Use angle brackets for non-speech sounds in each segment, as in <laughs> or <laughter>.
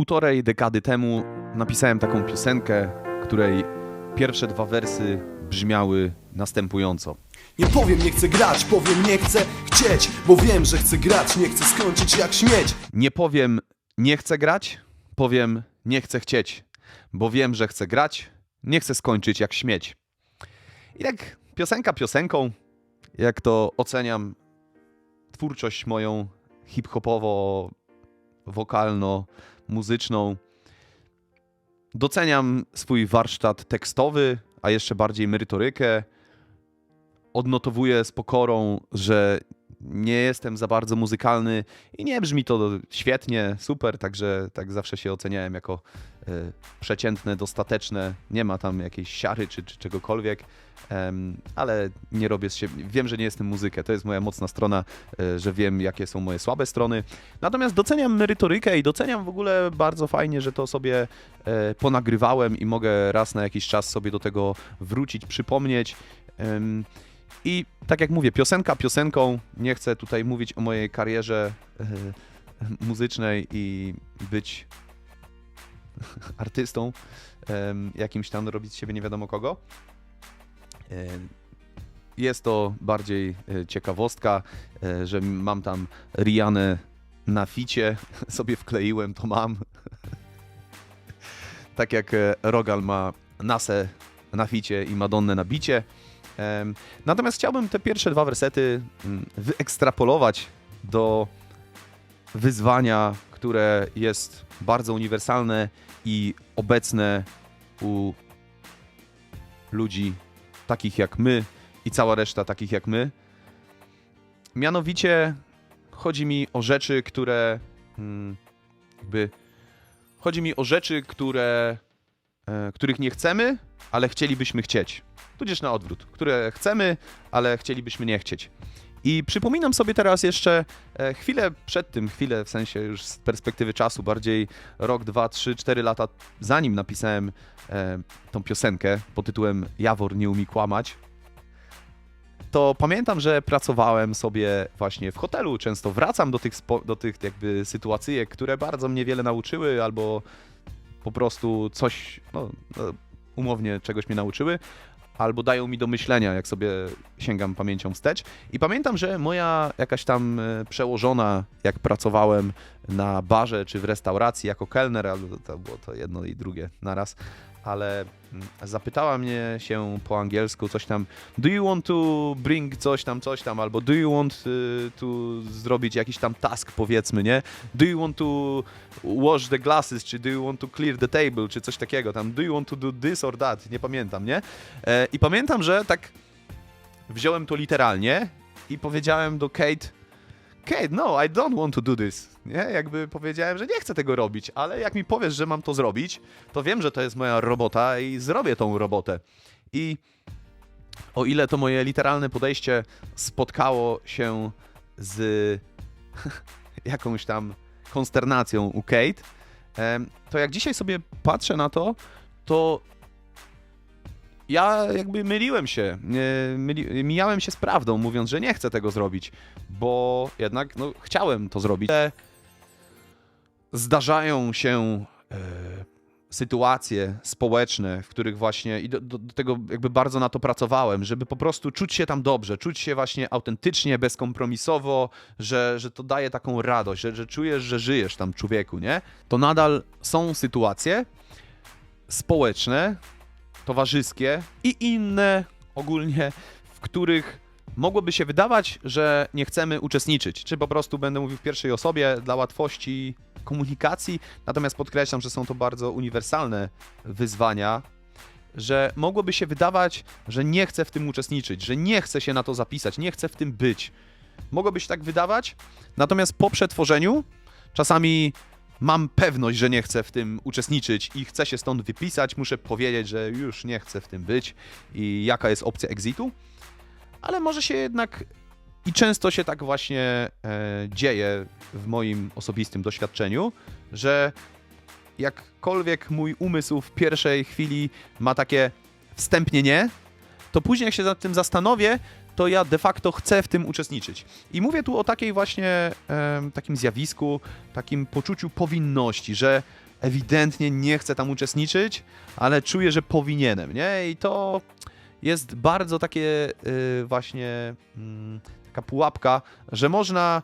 Półtorej dekady temu napisałem taką piosenkę, której pierwsze dwa wersy brzmiały następująco. Nie powiem nie chcę grać, powiem nie chcę chcieć Bo wiem, że chcę grać, nie chcę skończyć jak śmieć Nie powiem nie chcę grać, powiem nie chcę chcieć, bo wiem, że chcę grać, nie chcę skończyć jak śmieć. I tak piosenka piosenką, jak to oceniam twórczość moją hip-hopowo, wokalno-muzyczną. Doceniam swój warsztat tekstowy, a jeszcze bardziej merytorykę. Odnotowuję z pokorą, że nie jestem za bardzo muzykalny i nie brzmi to świetnie, super, także tak zawsze się oceniałem jako e, przeciętne, dostateczne. Nie ma tam jakiejś siary czy, czy czegokolwiek, ale nie robię siebie. Wiem, że nie jestem muzykę, to jest moja mocna strona, e, że wiem, jakie są moje słabe strony. Natomiast doceniam merytorykę i doceniam w ogóle bardzo fajnie, że to sobie e, ponagrywałem i mogę raz na jakiś czas sobie do tego wrócić, przypomnieć. I tak jak mówię, piosenka piosenką, nie chcę tutaj mówić o mojej karierze e, muzycznej i być <laughs> artystą, jakimś tam robić siebie nie wiadomo kogo. Jest to bardziej e, ciekawostka, e, że mam tam Rianę na ficie, <laughs> sobie wkleiłem, to mam. <laughs> tak jak Rogal ma Nasę na ficie i Madonnę na bicie. Natomiast chciałbym te pierwsze dwa wersety mm, wyekstrapolować do wyzwania, które jest bardzo uniwersalne i obecne u ludzi takich jak my i cała reszta takich jak my. Mianowicie chodzi mi o rzeczy, które mm, jakby chodzi mi o rzeczy, które e, których nie chcemy, ale chcielibyśmy chcieć tudzież na odwrót, które chcemy, ale chcielibyśmy nie chcieć. I przypominam sobie teraz jeszcze e, chwilę przed tym, chwilę w sensie już z perspektywy czasu, bardziej rok, dwa, trzy, cztery lata zanim napisałem e, tą piosenkę pod tytułem Jawor nie umie kłamać, to pamiętam, że pracowałem sobie właśnie w hotelu. Często wracam do tych, do tych jakby sytuacyjek, które bardzo mnie wiele nauczyły albo po prostu coś, no, no, umownie czegoś mnie nauczyły albo dają mi do myślenia, jak sobie sięgam pamięcią wstecz. I pamiętam, że moja jakaś tam e, przełożona, jak pracowałem na barze czy w restauracji jako kelner, albo to było to jedno i drugie naraz, ale mm, zapytała mnie się po angielsku coś tam do you want to bring coś tam, coś tam, albo do you want y, to zrobić jakiś tam task powiedzmy, nie? Do you want to wash the glasses, czy do you want to clear the table, czy coś takiego tam, do you want to do this or that, nie pamiętam, nie? E, I pamiętam, że tak wziąłem to literalnie i powiedziałem do Kate, Kate, no, I don't want to do this. Nie? Jakby powiedziałem, że nie chcę tego robić, ale jak mi powiesz, że mam to zrobić, to wiem, że to jest moja robota i zrobię tą robotę. I o ile to moje literalne podejście spotkało się z <laughs> jakąś tam konsternacją u Kate, to jak dzisiaj sobie patrzę na to, to ja jakby myliłem się, myli, mijałem się z prawdą, mówiąc, że nie chcę tego zrobić, bo jednak no, chciałem to zrobić. Ale Zdarzają się e, sytuacje społeczne, w których właśnie i do, do, do tego jakby bardzo na to pracowałem, żeby po prostu czuć się tam dobrze, czuć się właśnie autentycznie, bezkompromisowo, że, że to daje taką radość, że, że czujesz, że żyjesz tam człowieku, nie? To nadal są sytuacje społeczne, towarzyskie i inne ogólnie, w których mogłoby się wydawać, że nie chcemy uczestniczyć, czy po prostu będę mówił w pierwszej osobie dla łatwości komunikacji, natomiast podkreślam, że są to bardzo uniwersalne wyzwania, że mogłoby się wydawać, że nie chcę w tym uczestniczyć, że nie chcę się na to zapisać, nie chcę w tym być. Mogłoby się tak wydawać, natomiast po przetworzeniu czasami mam pewność, że nie chcę w tym uczestniczyć i chcę się stąd wypisać, muszę powiedzieć, że już nie chcę w tym być i jaka jest opcja exitu, ale może się jednak i często się tak właśnie e, dzieje w moim osobistym doświadczeniu, że jakkolwiek mój umysł w pierwszej chwili ma takie wstępnie nie, to później jak się nad tym zastanowię, to ja de facto chcę w tym uczestniczyć. I mówię tu o takiej właśnie takim zjawisku, takim poczuciu powinności, że ewidentnie nie chcę tam uczestniczyć, ale czuję, że powinienem, nie? I to jest bardzo takie y, właśnie mm, taka pułapka, że można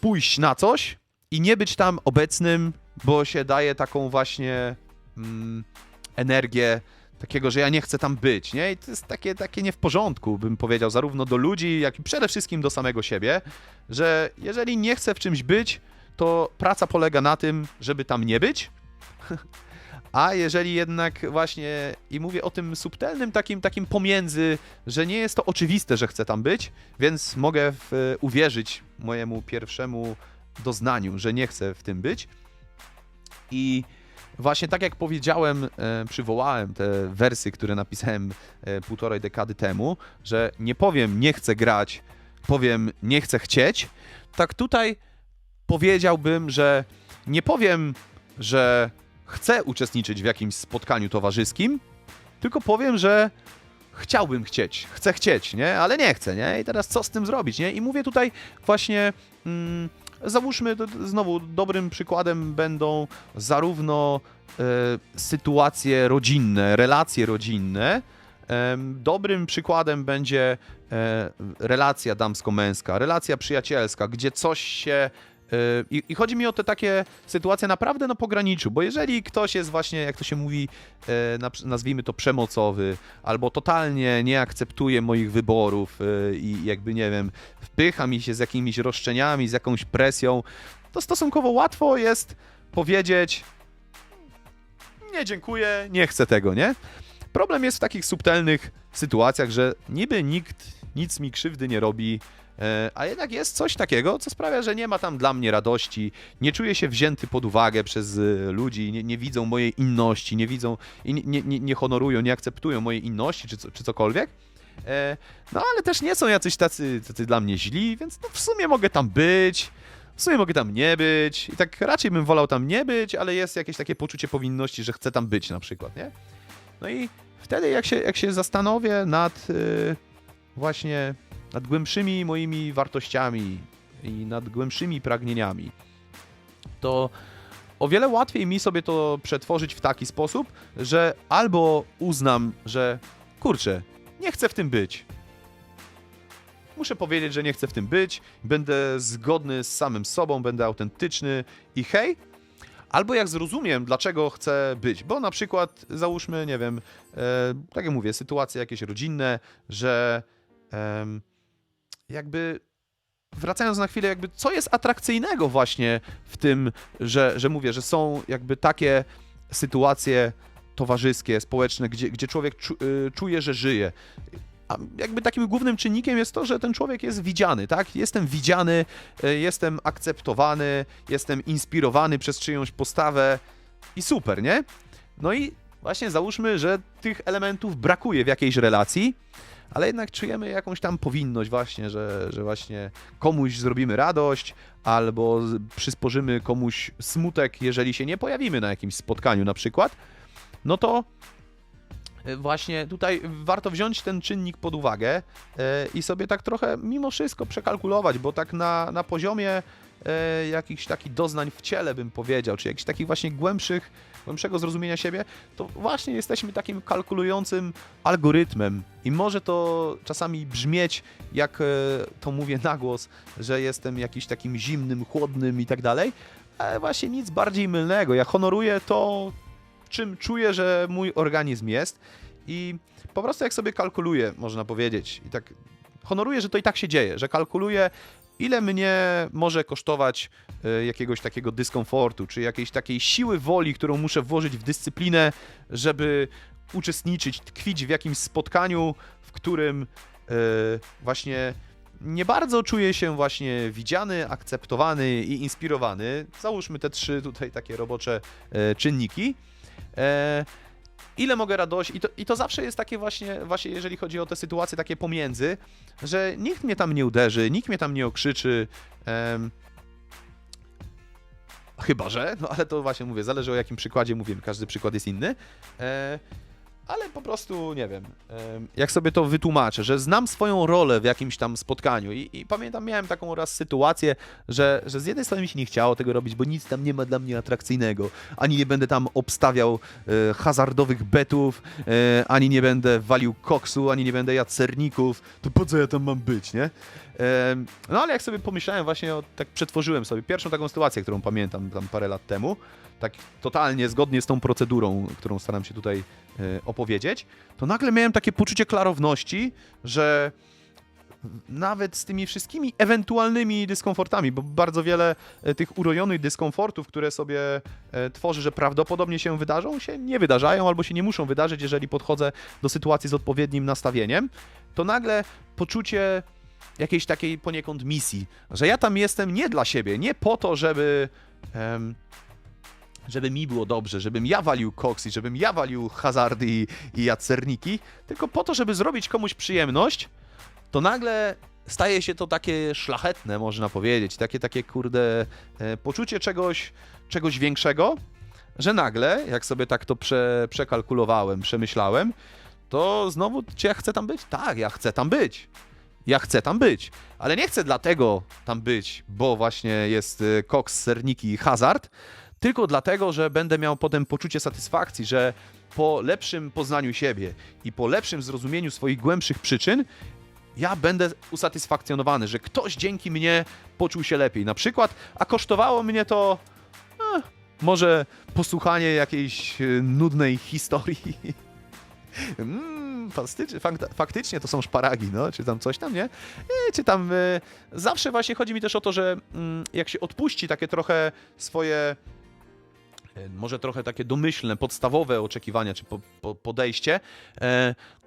pójść na coś i nie być tam obecnym, bo się daje taką właśnie mm, energię takiego, że ja nie chcę tam być, nie? I to jest takie, takie nie w porządku, bym powiedział, zarówno do ludzi, jak i przede wszystkim do samego siebie, że jeżeli nie chcę w czymś być, to praca polega na tym, żeby tam nie być, <laughs> a jeżeli jednak właśnie, i mówię o tym subtelnym takim, takim pomiędzy, że nie jest to oczywiste, że chcę tam być, więc mogę w, uwierzyć mojemu pierwszemu doznaniu, że nie chcę w tym być. I właśnie tak jak powiedziałem, e, przywołałem te wersy, które napisałem e, półtorej dekady temu, że nie powiem nie chcę grać, powiem nie chcę chcieć, tak tutaj powiedziałbym, że nie powiem, że chcę uczestniczyć w jakimś spotkaniu towarzyskim, tylko powiem, że chciałbym chcieć, chcę chcieć, nie? Ale nie chcę, nie? I teraz co z tym zrobić, nie? I mówię tutaj właśnie, mm, załóżmy, znowu dobrym przykładem będą zarówno e, sytuacje rodzinne, relacje rodzinne, Em, Dobrym przykładem będzie e, relacja damsko-męska, relacja przyjacielska, gdzie coś się. E, I, I chodzi mi o te takie sytuacje naprawdę na pograniczu, bo jeżeli ktoś jest właśnie, jak to się mówi, na- nazwijmy to przemocowy, albo totalnie nie akceptuje moich wyborów e, i jakby nie wiem, wpycha mi się z jakimiś roszczeniami, z jakąś presją, to stosunkowo łatwo jest powiedzieć: Nie, dziękuję, nie chcę tego, nie? Problem jest w takich subtelnych sytuacjach, że niby nikt nic mi krzywdy nie robi, a jednak jest coś takiego, co sprawia, że nie ma tam dla mnie radości, nie czuję się wzięty pod uwagę przez e, ludzi, nie, nie widzą mojej inności, nie widzą i nie, nie, nie- honorują, nie akceptują mojej inności czy, czy cokolwiek. E, No ale też nie są jacyś tacy, tacy dla mnie źli, więc no, w sumie mogę tam być. W sumie mogę tam nie być i tak raczej bym wolał tam nie być, ale jest jakieś takie poczucie powinności, że chcę tam być na przykład, nie? No i wtedy jak się, jak się zastanowię nad y, właśnie nad głębszymi moimi wartościami i nad głębszymi pragnieniami, to o wiele łatwiej mi sobie to przetworzyć w taki sposób, że albo uznam, że kurczę, nie chcę w tym być. Muszę powiedzieć, że nie chcę w tym być, będę zgodny z samym sobą, będę autentyczny i hej, Albo jak zrozumiem, dlaczego chcę być, bo na przykład załóżmy, nie wiem, e, tak jak mówię, sytuacje jakieś rodzinne, że em, jakby wracając na chwilę, jakby co jest atrakcyjnego właśnie w tym, że, że mówię, że są jakby takie sytuacje towarzyskie, społeczne, gdzie, gdzie człowiek czu, y, czuje, że żyje. A jakby takim głównym czynnikiem jest to, że ten człowiek jest widziany, tak? Jestem widziany, y, jestem akceptowany, jestem inspirowany przez czyjąś postawę i super, nie? No i właśnie załóżmy, że tych elementów brakuje w jakiejś relacji, ale jednak czujemy jakąś tam powinność właśnie, że, że właśnie komuś zrobimy radość albo przysporzymy komuś smutek, jeżeli się nie pojawimy na jakimś spotkaniu na przykład, no to e, właśnie tutaj warto wziąć ten czynnik pod uwagę e, i sobie tak trochę mimo wszystko przekalkulować, bo tak na, na poziomie e, jakichś takich doznań w ciele bym powiedział, czy jakichś takich właśnie głębszych, głębszego zrozumienia siebie, to właśnie jesteśmy takim kalkulującym algorytmem i może to czasami brzmieć, jak e, to mówię na głos, że jestem jakiś takim zimnym, chłodnym i tak dalej, ale właśnie nic bardziej mylnego. Ja honoruję to, czym czuję, że mój organizm jest i po prostu jak sobie kalkuluję, można powiedzieć, i tak honoruję, że to i tak się dzieje, że kalkuluję, ile mnie może kosztować e, jakiegoś takiego dyskomfortu, czy jakiejś takiej siły woli, którą muszę włożyć w dyscyplinę, żeby uczestniczyć, tkwić w jakimś spotkaniu, w którym e, właśnie nie bardzo czuję się właśnie widziany, akceptowany i inspirowany. Załóżmy te trzy tutaj takie robocze e, czynniki. Ile mogę radości, i to, i to zawsze jest takie właśnie, właśnie, jeżeli chodzi o te sytuacje takie pomiędzy, że nikt mnie tam nie uderzy, nikt mnie tam nie okrzyczy. chyba, że, no ale to właśnie mówię, zależy o jakim przykładzie mówimy, każdy przykład jest inny. E, ale po prostu nie wiem, em, jak sobie to wytłumaczę, że znam swoją rolę w jakimś tam spotkaniu i, i pamiętam, miałem taką raz sytuację, że, że z jednej strony mi się nie chciało tego robić, bo nic tam nie ma dla mnie atrakcyjnego, ani nie będę tam obstawiał e, hazardowych betów, e, ani nie będę walił koksu, ani nie będę jadł serników, to po co ja tam mam być, nie? No ale jak sobie pomyślałem właśnie, tak przetworzyłem sobie pierwszą taką sytuację, którą pamiętam tam parę lat temu, tak totalnie zgodnie z tą procedurą, którą staram się tutaj e, opowiedzieć, to nagle miałem takie poczucie klarowności, że nawet z tymi wszystkimi ewentualnymi dyskomfortami, bo bardzo wiele e, tych urojonych dyskomfortów, które sobie e, tworzy, że prawdopodobnie się wydarzą, się nie wydarzają albo się nie muszą wydarzyć, jeżeli podchodzę do sytuacji z odpowiednim nastawieniem, to nagle poczucie jakiejś takiej poniekąd misji, że ja tam jestem nie dla siebie, nie po to, żeby em, żeby mi było dobrze, żebym ja walił koks i żebym ja walił hazardy i, i jacerniki, tylko po to, żeby zrobić komuś przyjemność, to nagle staje się to takie szlachetne, można powiedzieć, takie, takie kurde e, poczucie czegoś, czegoś większego, że nagle, jak sobie tak to prze, przekalkulowałem, przemyślałem, to znowu, czy ja chcę tam być? Tak, ja chcę tam być. Ja chcę tam być, ale nie chcę dlatego tam być, bo właśnie jest y, koks, serniki i hazard, tylko dlatego, że będę miał potem poczucie satysfakcji, że po lepszym poznaniu siebie i po lepszym zrozumieniu swoich głębszych przyczyn, ja będę usatysfakcjonowany, że ktoś dzięki mnie poczuł się lepiej. Na przykład, a kosztowało mnie to eh, może posłuchanie jakiejś y, nudnej historii. <laughs> Mm, faktycznie, fak- faktycznie to są szparagi, no, czy tam coś tam, nie? E, czy tam e, zawsze właśnie chodzi mi też o to, że mm, jak się odpuści takie trochę swoje e, może trochę takie domyślne, podstawowe oczekiwania czy po, po, podejście,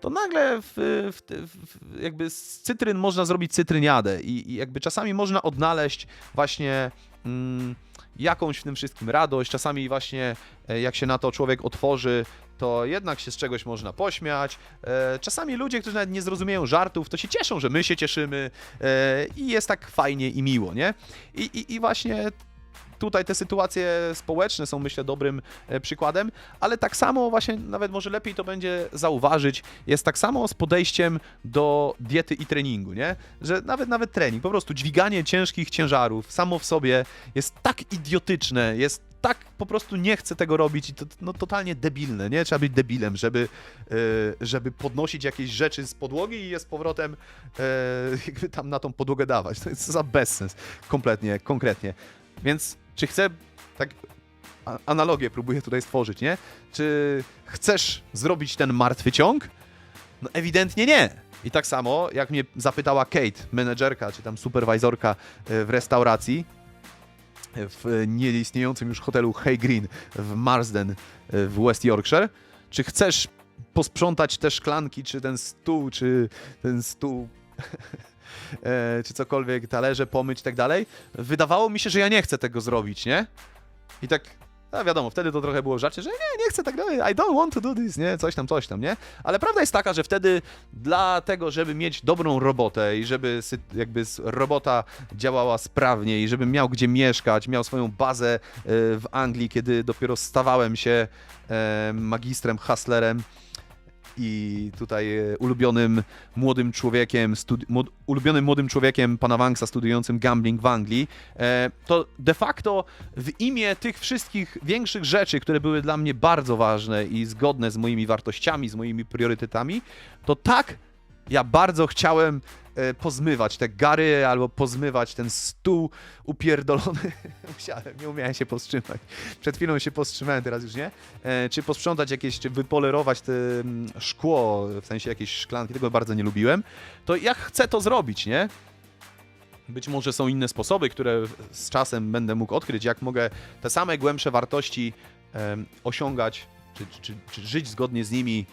to nagle w, w, w, jakby z cytryn można zrobić cytryniadę i, i jakby czasami można odnaleźć właśnie mm, jakąś w tym wszystkim radość, czasami właśnie jak się na to człowiek otworzy, to jednak się z czegoś można pośmiać. E, Czasami ludzie, którzy nawet nie zrozumieją żartów, to się cieszą, że my się cieszymy e, i jest tak fajnie i miło, nie? I, i, i właśnie tutaj te sytuacje społeczne są, myślę, dobrym e, przykładem, ale tak samo właśnie, nawet może lepiej to będzie zauważyć, jest tak samo z podejściem do diety i treningu, nie? Że nawet, nawet trening, po prostu dźwiganie ciężkich ciężarów samo w sobie jest tak idiotyczne, jest tak po prostu nie chcę tego robić i to no, totalnie debilne, nie? Trzeba być debilem, żeby, e, żeby podnosić jakieś rzeczy z podłogi i je z powrotem e, <laughs> jakby tam na tą podłogę dawać. To jest za bezsens, kompletnie, konkretnie. Więc czy chcę, tak analogię próbuję tutaj stworzyć, nie? Czy chcesz zrobić ten martwy ciąg? No ewidentnie nie. I tak samo, jak mnie zapytała Kate, menedżerka czy tam superwajzorka e, w restauracji, w nieistniejącym już hotelu Hay Green w Marsden e, w West Yorkshire, czy chcesz posprzątać te szklanki, czy ten stół, czy ten stół, <laughs> e, czy cokolwiek, talerze, pomyć i tak dalej, wydawało mi się, że ja nie chcę tego zrobić, nie? I tak, a wiadomo, wtedy to trochę było w żarcie, że nie, nie chcę tak dalej, I don't want to do this, nie, coś tam, coś tam, nie? Ale prawda jest taka, że wtedy dla tego, żeby mieć dobrą robotę i żeby jakby robota działała sprawnie i żebym miał gdzie mieszkać, miał swoją bazę e, w Anglii, kiedy dopiero stawałem się magistrem, hustlerem, i tutaj e, ulubionym młodym człowiekiem, ulubionym młodym człowiekiem pana Wanksa studiującym gambling w Anglii, e, to de facto w imię tych wszystkich większych rzeczy, które były dla mnie bardzo ważne i zgodne z moimi wartościami, z moimi priorytetami, to tak ja bardzo chciałem pozmywać te gary albo pozmywać ten stół upierdolony. <laughs> Musiałem, nie umiałem się powstrzymać. Przed chwilą się powstrzymałem, teraz już nie. E, czy posprzątać jakieś, czy wypolerować te mm, szkło, w sensie jakieś szklanki, tego bardzo nie lubiłem. To ja chcę to zrobić, nie? Być może są inne sposoby, które z czasem będę mógł odkryć, jak mogę te same głębsze wartości osiągać, czy, czy, czy żyć zgodnie z nimi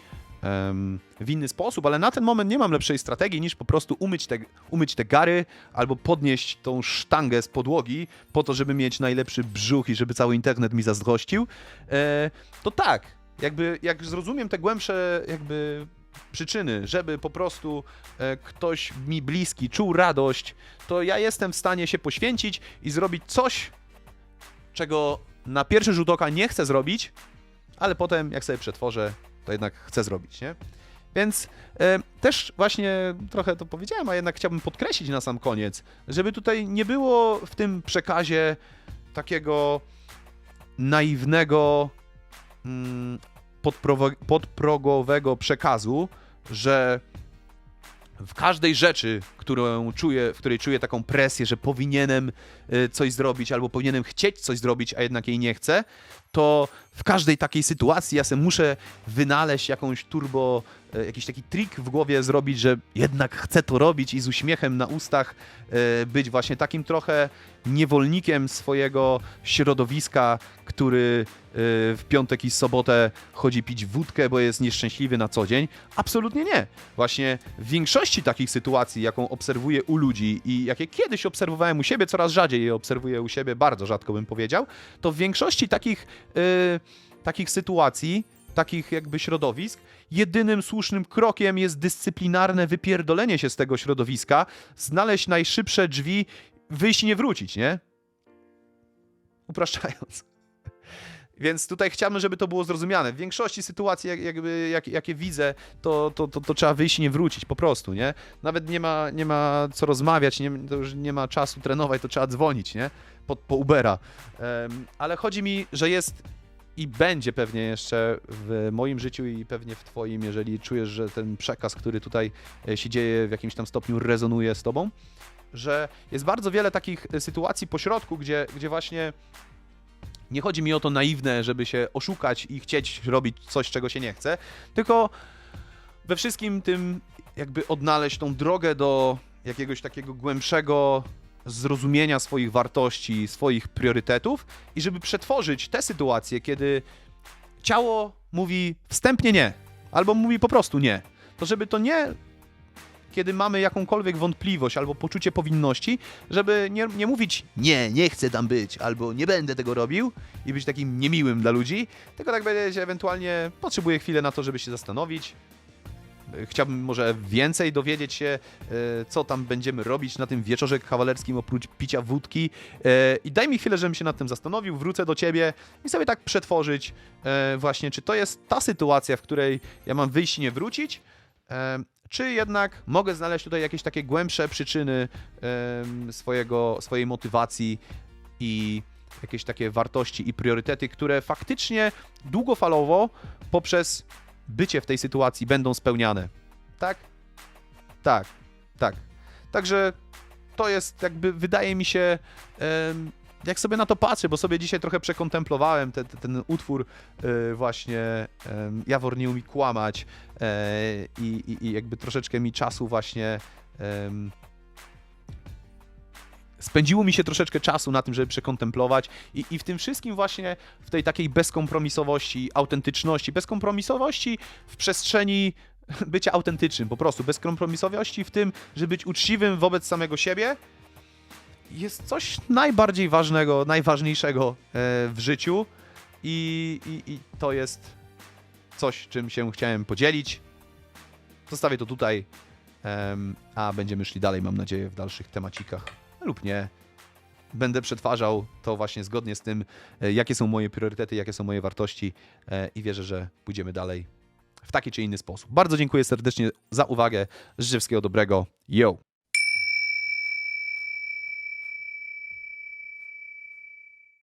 w inny sposób, ale na ten moment nie mam lepszej strategii niż po prostu umyć te, umyć te gary albo podnieść tą sztangę z podłogi po to, żeby mieć najlepszy brzuch i żeby cały internet mi zazdrościł. E, to tak, jakby jak zrozumiem te głębsze jakby przyczyny, żeby po prostu e, ktoś mi bliski czuł radość, to ja jestem w stanie się poświęcić i zrobić coś, czego na pierwszy rzut oka nie chcę zrobić, ale potem jak sobie przetworzę, to jednak chcę zrobić, nie? Więc e, też właśnie trochę to powiedziałem, a jednak chciałbym podkreślić na sam koniec, żeby tutaj nie było w tym przekazie takiego naiwnego, mm, podprogowego przekazu, że w każdej rzeczy, którą czuję, w której czuję taką presję, że powinienem coś zrobić albo powinienem chcieć coś zrobić, a jednak jej nie chcę, to w każdej takiej sytuacji ja sobie muszę wynaleźć jakąś turbo, y, jakiś taki trik w głowie zrobić, że jednak chcę to robić i z uśmiechem na ustach y, być właśnie takim trochę niewolnikiem swojego środowiska, który y, w piątek i sobotę chodzi pić wódkę, bo jest nieszczęśliwy na co dzień. Absolutnie nie. Właśnie w większości takich sytuacji, jaką obserwuję u ludzi i jakie kiedyś obserwowałem u siebie, coraz rzadziej je obserwuję u siebie, bardzo rzadko bym powiedział, to w większości takich, y, takich sytuacji, takich jakby środowisk, jedynym słusznym krokiem jest dyscyplinarne wypierdolenie się z tego środowiska, znaleźć najszybsze drzwi, wyjść i nie wrócić, nie? Upraszczając. Więc tutaj chciałbym, żeby to było zrozumiane. W większości sytuacji, jak, jakby, jak, jakie widzę, to, to, to, to trzeba wyjść i nie wrócić, po prostu, nie? Nawet nie ma, nie ma co rozmawiać, nie, to już nie ma czasu trenować, to trzeba dzwonić, nie? Po, po Ubera. Em, ale chodzi mi, że jest i będzie pewnie jeszcze w moim życiu i pewnie w twoim, jeżeli czujesz, że ten przekaz, który tutaj e, się dzieje, w jakimś tam stopniu rezonuje z tobą, że jest bardzo wiele takich e, sytuacji pośrodku, gdzie, gdzie właśnie nie chodzi mi o to naiwne, żeby się oszukać i chcieć robić coś, czego się nie chce, tylko we wszystkim tym jakby odnaleźć tą drogę do jakiegoś takiego głębszego zrozumienia swoich wartości, swoich priorytetów i żeby przetworzyć te sytuacje, kiedy ciało mówi wstępnie nie, albo mówi po prostu nie, to żeby to nie kiedy mamy jakąkolwiek wątpliwość albo poczucie powinności, żeby nie, nie mówić nie, nie chcę tam być, albo nie będę tego robił i być takim niemiłym dla ludzi, tylko tak powiedzieć, ewentualnie potrzebuję chwilę na to, żeby się zastanowić. Chciałbym może więcej dowiedzieć się, e, co tam będziemy robić na tym wieczorze kawalerskim oprócz picia wódki. E, I daj mi chwilę, żebym się nad tym zastanowił, wrócę do ciebie i sobie tak przetworzyć e, właśnie, czy to jest ta sytuacja, w której ja mam wyjść i nie wrócić, e, czy jednak mogę znaleźć tutaj jakieś takie głębsze przyczyny swojego, swojej motywacji i jakieś takie wartości i priorytety, które faktycznie długofalowo poprzez bycie w tej sytuacji będą spełniane. Tak? Tak, tak. Także to jest jakby, wydaje mi się, jak sobie na to patrzę, bo sobie dzisiaj trochę przekontemplowałem te, te, ten utwór y, właśnie em, Jawor nie umie kłamać e, i, i, jakby troszeczkę mi czasu właśnie em, spędziło mi się troszeczkę czasu na tym, żeby przekontemplować i, i w tym wszystkim właśnie w tej takiej bezkompromisowości, autentyczności, bezkompromisowości w przestrzeni bycia autentycznym, po prostu. Bezkompromisowości w tym, żeby być uczciwym wobec samego siebie, jest coś najbardziej ważnego, najważniejszego e, w życiu i, i, i to jest coś, czym się chciałem podzielić. Zostawię to tutaj, a będziemy szli dalej, mam nadzieję, w dalszych temacikach lub nie. Będę przetwarzał to właśnie zgodnie z tym, e, jakie są moje priorytety, jakie są moje wartości e, i wierzę, że pójdziemy dalej w taki czy inny sposób. Bardzo dziękuję serdecznie za uwagę. Życzę wszystkiego dobrego. Yo!